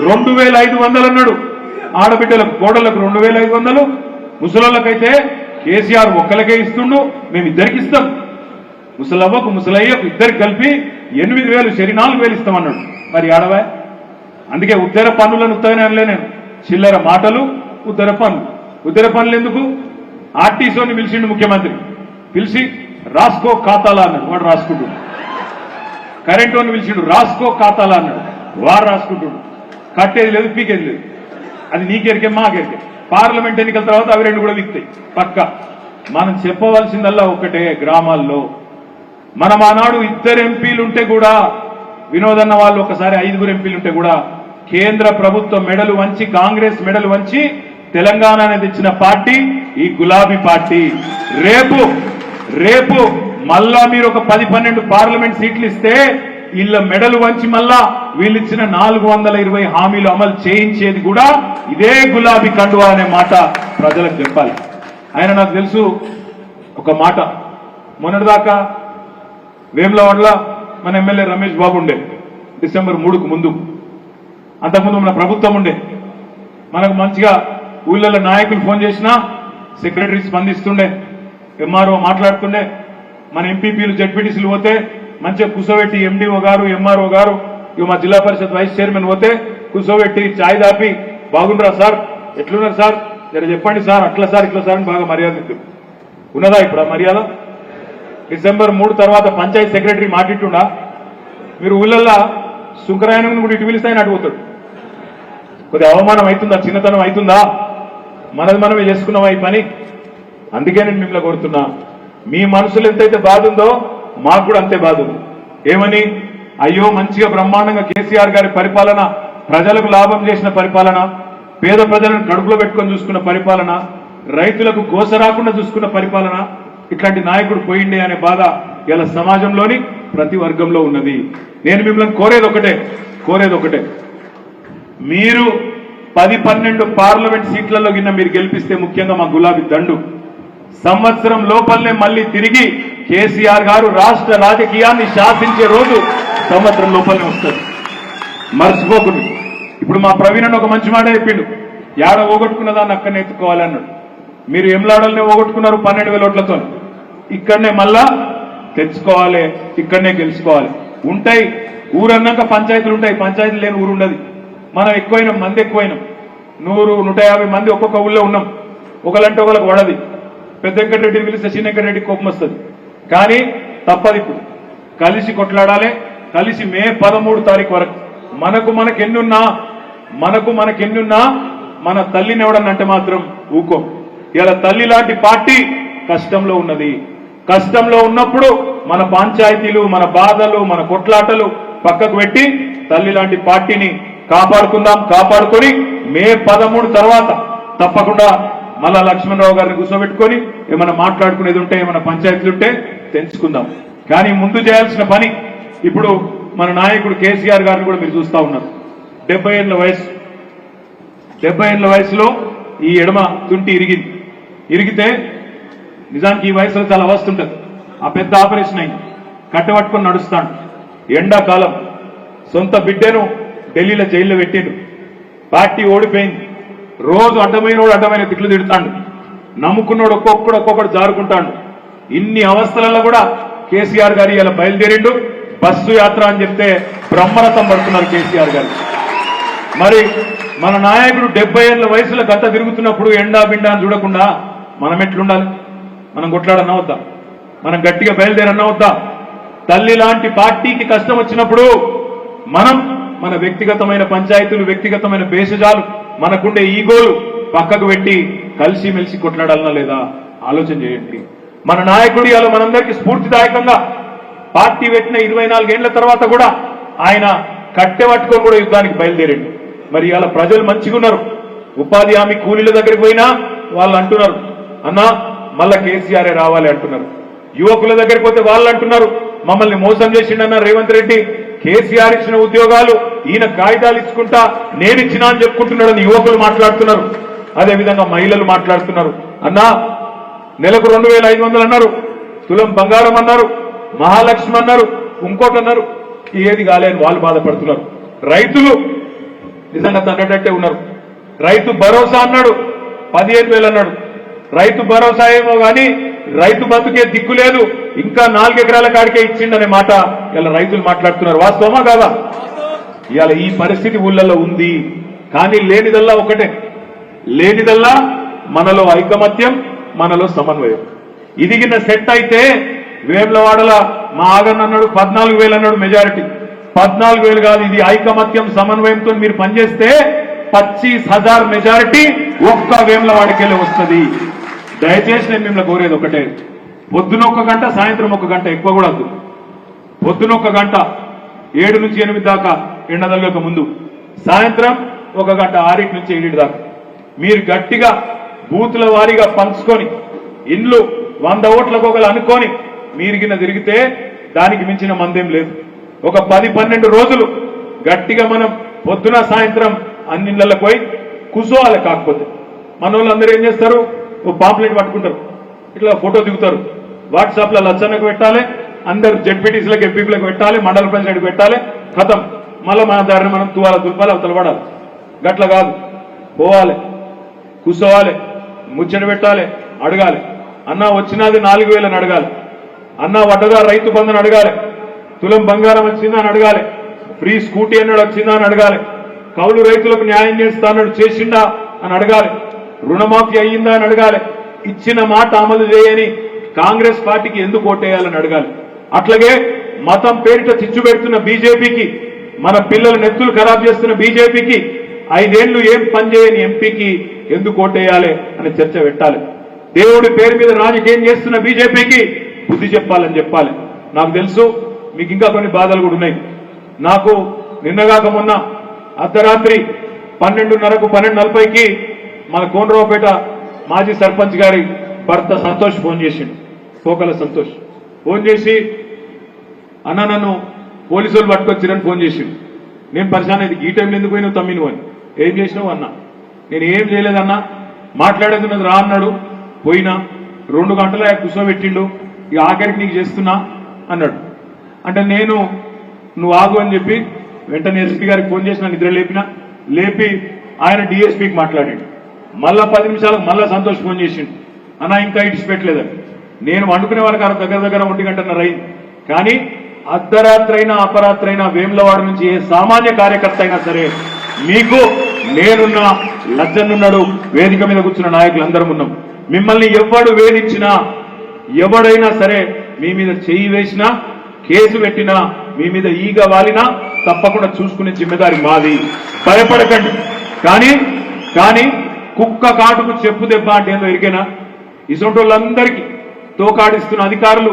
రెండు వేల ఐదు వందలు అన్నాడు. ఆడబిడ్డలకు కోడలకు రెండు వేల ఐదు వందలు. ముసలోళ్ళకైతే కేసీఆర్ ఒక్కలకే ఇస్తుండు మేము ఇద్దరికి ఇస్తాం. ముసలవ్వకు ముసలయ్యకు ఇద్దరికి కలిపి ఎనిమిది వేలు సరి నాలుగు వేలు ఇస్తామన్నాడు మరి ఆడవా? అందుకే ఉత్తర పన్నులను ఉత్తగానే నేను. చిల్లర మాటలు ఉత్తర పన్ను. ఉత్తర పనులు ఎందుకు? ఆర్టీసీని పిలిచిండు ముఖ్యమంత్రి. పిలిచి రాసుకో ఖాతాలా అన్నాడు. వాడు రాసుకుంటుడు. కరెంట్ వాడిని పిలిచిండు రాసుకో ఖాతాలా అన్నాడు. వాడు రాసుకుంటుడు. కట్టేది లేదు పీకేది లేదు. అది నీకెరికే మాకెరికే పార్లమెంట్ ఎన్నికల తర్వాత అవి రెండు కూడా విక్తాయి. పక్క. మనం చెప్పవలసిందల్లా ఒకటే గ్రామాల్లో. మనం ఆనాడు ఇద్దరు ఎంపీలు ఉంటే కూడా వినోదన్న వాళ్ళు ఒకసారి ఐదుగురు ఎంపీలు ఉంటే కూడా కేంద్ర ప్రభుత్వ మెడలు వంచి కాంగ్రెస్ మెడలు వంచి తెలంగాణ అనేది తెచ్చిన పార్టీ ఈ గులాబీ పార్టీ. రేపు రేపు మళ్ళా మీరు ఒక పది పన్నెండు పార్లమెంట్ సీట్లు ఇస్తే వీళ్ళ మెడలు వంచి మళ్ళా వీళ్ళు ఇచ్చిన నాలుగు వందల ఇరవై హామీలు అమలు చేయించేది కూడా ఇదే గులాబీ కండువా అనే మాట ప్రజలకు చెప్పాలి. ఆయన నాకు తెలుసు ఒక మాట. మొన్నటిదాకా వేములవాడల మన ఎమ్మెల్యే రమేష్ బాబు ఉండే. డిసెంబర్ మూడుకు ముందు. అంతకుముందు మన ప్రభుత్వం ఉండే. మనకు మంచిగా ఊళ్ళలో నాయకులు ఫోన్ చేసినా సెక్రటరీ స్పందిస్తుండే. ఎంఆర్ఓ మాట్లాడుతుండే. మన ఎంపీపీలు జడ్పీటీసీలు పోతే మంచిగా కూర్చోబెట్టి ఎండిఓ గారు ఎంఆర్ఓ గారు ఇవి మా జిల్లా పరిషత్ వైస్ చైర్మన్ పోతే కూర్చోబెట్టి ఛాయ్ దాపి. బాగుండరా సార్? ఎట్లున్నారు సార్? జర చెప్పండి సార్ అట్లా సార్ ఇట్లా సార్ అని బాగా మర్యాద ఇద్దాం. ఉన్నదా ఇప్పుడు ఆ మర్యాద? డిసెంబర్ మూడు తర్వాత పంచాయత్ సెక్రటరీ మాటిట్టుండా? మీరు ఊళ్ళల్లో శుక్రాయనం కూడా ఇటు పిలిస్తే ఆయన అటు కొద్దిగా అవమానం అవుతుందా? చిన్నతనం అవుతుందా? మనది మనమే చేసుకున్నామా ఈ పని? అందుకే నేను మిమ్మల్ని కోరుతున్నా. మీ మనసులో ఎంతైతే బాధ ఉందో మాకు కూడా అంతే బాధ ఉంది. ఏమని? అయ్యో మంచిగా బ్రహ్మాండంగా కేసీఆర్ గారి పరిపాలన ప్రజలకు లాభం చేసిన పరిపాలన పేద ప్రజలను కడుపులో పెట్టుకొని చూసుకున్న పరిపాలన రైతులకు గోస రాకుండా చూసుకున్న పరిపాలన ఇట్లాంటి నాయకుడు పోయిండే అనే బాధ ఇలా సమాజంలోని ప్రతి వర్గంలో ఉన్నది. నేను మిమ్మల్ని కోరేది ఒకటే కోరేది ఒకటే. మీరు పది పన్నెండు పార్లమెంట్ సీట్లలో గిన్న మీరు గెలిపిస్తే ముఖ్యంగా మా గులాబీ దండు. సంవత్సరం లోపలనే మళ్ళీ తిరిగి కేసీఆర్ గారు రాష్ట్ర రాజకీయాన్ని శాసించే రోజు సంవత్సరం లోపలనే వస్తుంది. మర్చిపోకుండా ఇప్పుడు మా ప్రవీణ్ ఒక మంచి మాట చెప్పిండు. యాడ ఓగొట్టుకున్న దాన్ని అక్కడనే ఎత్తుకోవాలన్నాడు. మీరు ఎంలాడల్నే ఓగొట్టుకున్నారు పన్నెండు వేల ఓట్లతో. ఇక్కడనే మళ్ళా తెచ్చుకోవాలి ఇక్కడనే గెలుచుకోవాలి. ఉంటాయి. ఊరన్నాక పంచాయతీలు ఉంటాయి. పంచాయతీలు లేని ఊరు ఉండదు. మనం ఎక్కువైనాం మంది ఎక్కువైనాం. నూరు నూట యాభై మంది ఒక్కొక్క ఊళ్ళో ఉన్నాం. ఒకలంటే ఒకరికి వడది. పెద్ద వెంకటరెడ్డిని పిలిస్తే చిన్న వెంకటరెడ్డి కోపం వస్తుంది. కానీ తప్పదు ఇప్పుడు. కలిసి కొట్లాడాలి కలిసి మే పదమూడు తారీఖు వరకు. మనకు మనకెన్నున్నా మనకు మనకెన్నున్నా మన తల్లిని ఎవడన్నంటే మాత్రం ఊకో. ఇలా తల్లి లాంటి పార్టీ కష్టంలో ఉన్నది. కష్టంలో ఉన్నప్పుడు మన పంచాయతీలు మన బాధలు మన కొట్లాటలు పక్కకు పెట్టి తల్లి లాంటి పార్టీని కాపాడుకుందాం కాపాడుకొని మే పదమూడు తర్వాత తప్పకుండా మళ్ళా లక్ష్మణరావు గారిని కూర్చోబెట్టుకొని ఏమైనా మాట్లాడుకునేది ఉంటే ఏమైనా పంచాయతీలు ఉంటే తెంచుకుందాం. కానీ ముందు చేయాల్సిన పని ఇప్పుడు మన నాయకుడు కేసీఆర్ గారిని కూడా మీరు చూస్తా ఉన్నారు. డెబ్బై ఏళ్ళ వయసు. డెబ్బై ఏళ్ళ వయసులో ఈ ఎడమ తుంటి ఇరిగింది. ఇరిగితే నిజానికి ఈ వయసులో చాలా అవస్థ ఉంటుంది. ఆ పెద్ద ఆపరేషన్ అయింది. కట్టబట్టుకొని నడుస్తాడు ఎండాకాలం. సొంత బిడ్డను ఢిల్లీలో జైల్లో పెట్టిండు పార్టీ ఓడిపోయింది. రోజు అడ్డమైనోడు అడ్డమైన తిట్లు తిడతాడు. నమ్ముకున్నోడు ఒక్కొక్కడు ఒక్కొక్కడు జారుకుంటాడు. ఇన్ని అవస్థలలో కూడా కేసీఆర్ గారు ఇలా బయలుదేరిండు. బస్సు యాత్ర అని చెప్తే బ్రహ్మరథం పడుతున్నారు కేసీఆర్ గారు. మరి మన నాయకుడు డెబ్బై ఏళ్ళ వయసులో గత తిరుగుతున్నప్పుడు ఎండా బిండా అని చూడకుండా మనం ఎట్లుండాలి? మనం కొట్లాడన్నా వద్దా? మనం గట్టిగా బయలుదేరన్నా వద్దా? తల్లి లాంటి పార్టీకి కష్టం వచ్చినప్పుడు మనం మన వ్యక్తిగతమైన పంచాయతీలు వ్యక్తిగతమైన భేషజాలు మనకుండే ఈగోలు పక్కకు పెట్టి కలిసి మెలిసి కొట్లాడాలనా లేదా ఆలోచన చేయండి. మన నాయకుడి అలా మనందరికీ స్ఫూర్తిదాయకంగా పార్టీ పెట్టిన ఇరవై నాలుగేళ్ళ తర్వాత కూడా ఆయన కట్టె పట్టుకొని కూడా యుద్ధానికి బయలుదేరండి. మరి ఇలా ప్రజలు మంచిగా ఉన్నారు. ఉపాధి హామీ కూలీల దగ్గరికి పోయినా వాళ్ళు అంటున్నారు అన్నా మళ్ళా కేసీఆర్ రావాలి అంటున్నారు. యువకుల దగ్గరికి పోతే వాళ్ళు అంటున్నారు మమ్మల్ని మోసం చేసిండన్న రేవంత్ రెడ్డి కేసీఆర్ ఇచ్చిన ఉద్యోగాలు ఈయన కాగితాలు ఇచ్చుకుంటా నేను ఇచ్చినా అని చెప్పుకుంటున్నాడని యువకులు మాట్లాడుతున్నారు. అదేవిధంగా మహిళలు మాట్లాడుతున్నారు. అన్నా నెలకు రెండు వేల ఐదు వందలు అన్నారు. తులం బంగారం అన్నారు. మహాలక్ష్మి అన్నారు. ఇంకోటి అన్నారు. ఏది కాలేని వాళ్ళు బాధపడుతున్నారు. రైతులు నిజంగా తగ్గటట్టే ఉన్నారు. రైతు భరోసా అన్నాడు. పదిహేను వేలు అన్నాడు. రైతు భరోసా ఏమో కానీ రైతు బతుకే దిక్కు లేదు. ఇంకా నాలుగు ఎకరాల కాడికే ఇచ్చిండనే మాట ఇలా రైతులు మాట్లాడుతున్నారు. వాస్తవమా కాదా ఇవాళ ఈ పరిస్థితి ఊళ్ళల్లో ఉంది. కానీ లేనిదల్లా ఒకటే. లేనిదల్లా మనలో ఐకమత్యం మనలో సమన్వయం. ఇదిగిన సెట్ అయితే వేములవాడల మా ఆగన్ అన్నాడు పద్నాలుగు వేలు అన్నాడు మెజారిటీ. పద్నాలుగు వేలు కాదు ఇది ఐకమత్యం సమన్వయంతో మీరు పనిచేస్తే పచ్చీస్ హజార్ మెజారిటీ ఒక్క వేములవాడికెళ్ళి వస్తుంది. దయచేసి నేను మిమ్మల్ని కోరేది ఒకటే. పొద్దున ఒక గంట సాయంత్రం ఒక గంట ఎక్కువ కూడా వద్దు. పొద్దున ఒక గంట ఏడు నుంచి ఎనిమిది దాకా ఎండదలగక ముందు. సాయంత్రం ఒక గంట ఆరింటి నుంచి ఏడింటి దాకా. మీరు గట్టిగా బూతుల వారీగా పంచుకొని ఇండ్లు వంద ఓట్లకు ఒకరు అనుకొని మీరు గిన్న తిరిగితే దానికి మించిన మందేం లేదు. ఒక పది పన్నెండు రోజులు గట్టిగా మనం పొద్దున సాయంత్రం అన్నిళ్ళకు పోయి కుసోవాలి కాకపోతే. మన వాళ్ళందరూ ఏం చేస్తారు? ఓ పాంప్లెట్ పట్టుకుంటారు. ఇట్లా ఫోటో దిగుతారు. వాట్సాప్లో లచ్చన్నకు పెట్టాలి అందరు జడ్పీటీసీలకు ఎంపీలకు పెట్టాలి మండల ప్రెసిడెంట్ పెట్టాలి కథం. మళ్ళీ మన దారిని మనం తువాల దుర్పాలి అవతల పడాలి. గట్ల కాదు. పోవాలి కూర్చోవాలి ముచ్చట పెట్టాలి అడగాలి. అన్న వచ్చినది నాలుగు వేలని అడగాలి. అన్న వడ్డదా రైతు బంధుని అడగాలి. తులం బంగారం వచ్చిందా అని అడగాలి. ఫ్రీ స్కూటీ అన్నాడు వచ్చిందా అని అడగాలి. కౌలు రైతులకు న్యాయం చేస్తా అన్నాడు చేసిండా అని అడగాలి. రుణమాఫీ అయ్యిందా అని అడగాలి. ఇచ్చిన మాట అమలు చేయని కాంగ్రెస్ పార్టీకి ఎందుకు ఓటేయాలని అడగాలి. అట్లాగే మతం పేరిట చిచ్చు పెడుతున్న బీజేపీకి మన పిల్లల నెత్తులు ఖరాబ్ చేస్తున్న బీజేపీకి ఐదేళ్ళు ఏం పనిచేయని ఎంపీకి ఎందుకు ఓటేయాలి అని చర్చ పెట్టాలి. దేవుడి పేరు మీద రాజకీయం చేస్తున్న బీజేపీకి బుద్ధి చెప్పాలని చెప్పాలి. నాకు తెలుసు మీకు ఇంకా కొన్ని బాధలు కూడా ఉన్నాయి. నాకు నిన్నగాక మొన్న అర్ధరాత్రి పన్నెండున్నరకు పన్నెండు నలభైకి మన కోనరావుపేట మాజీ సర్పంచ్ గారి భర్త సంతోష్ ఫోన్ చేసిండు. పోకల సంతోష్. ఫోన్ చేసి అన్న నన్ను పోలీసు వాళ్ళు పట్టుకొచ్చిరని ఫోన్ చేసిండు. నేను పరిశాన్ ఈ టైంలో ఎందుకు పోయినావు తమ్మి నువ్వు అని ఏం చేసినావు అన్న? నేను ఏం చేయలేదన్నా? మాట్లాడేది రా అన్నాడు. పోయినా రెండు గంటల కూర్చోబెట్టిండు. ఇక ఆఖరికి నీకు చేస్తున్నా అన్నాడు. అంటే నేను నువ్వు ఆగు అని చెప్పి వెంటనే ఎస్పీ గారికి ఫోన్ చేసిన నిద్ర లేపిన. లేపి ఆయన డిఎస్పీకి మాట్లాడాడు. మళ్ళా పది నిమిషాలకు మళ్ళా సంతోష్ ఫోన్ చేసిండు. అన్నా ఇంకా ఇడిచి పెట్టలేదని నేను వండుకునే వాళ్ళకి దగ్గర దగ్గర ఒంటి గంటన్నర అయింది. కానీ అర్ధరాత్రైనా అపరాత్రైనా వేములవాడ నుంచి ఏ సామాన్య కార్యకర్త అయినా సరే మీకు నేనున్న లజ్జన్నున్నాడు వేదిక మీద కూర్చున్న నాయకులు అందరం ఉన్నాం. మిమ్మల్ని ఎవడు వేధించినా ఎవడైనా సరే మీ మీద చేయి వేసినా కేసు పెట్టినా మీ మీద ఈగ వాలినా తప్పకుండా చూసుకునే జిమ్మెదారి మాది. భయపడకండి. కానీ కానీ కుక్క కాటుకు చెప్పు దెబ్బ అంటే ఏందో ఎరికేనా? ఇటువంటి తోకాడిస్తున్న అధికారులు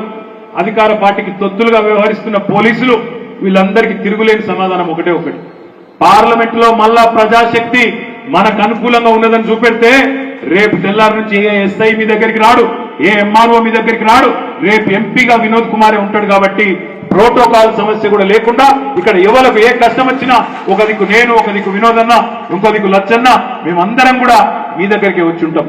అధికార పార్టీకి తొత్తులుగా వ్యవహరిస్తున్న పోలీసులు వీళ్ళందరికీ తిరుగులేని సమాధానం ఒకటే ఒకటి. పార్లమెంట్లో మళ్ళా ప్రజాశక్తి మనకు అనుకూలంగా ఉన్నదని చూపెడితే రేపు తెల్లారి నుంచి ఏ ఎస్ఐ మీ దగ్గరికి రాడు ఏ ఎంఆర్ఓ మీ దగ్గరికి రాడు రేపు ఎంపీగా వినోద్ కుమారే ఉంటాడు కాబట్టి ప్రోటోకాల్ సమస్య కూడా లేకుండా ఇక్కడ ఎవరికి ఏ కష్టం వచ్చినా ఒక దిక్కు నేను ఒక దిక్కు వినోదన్న ఇంకో దిక్కు లచ్చన్న మేమందరం కూడా మీ దగ్గరికి వచ్చి ఉంటాం.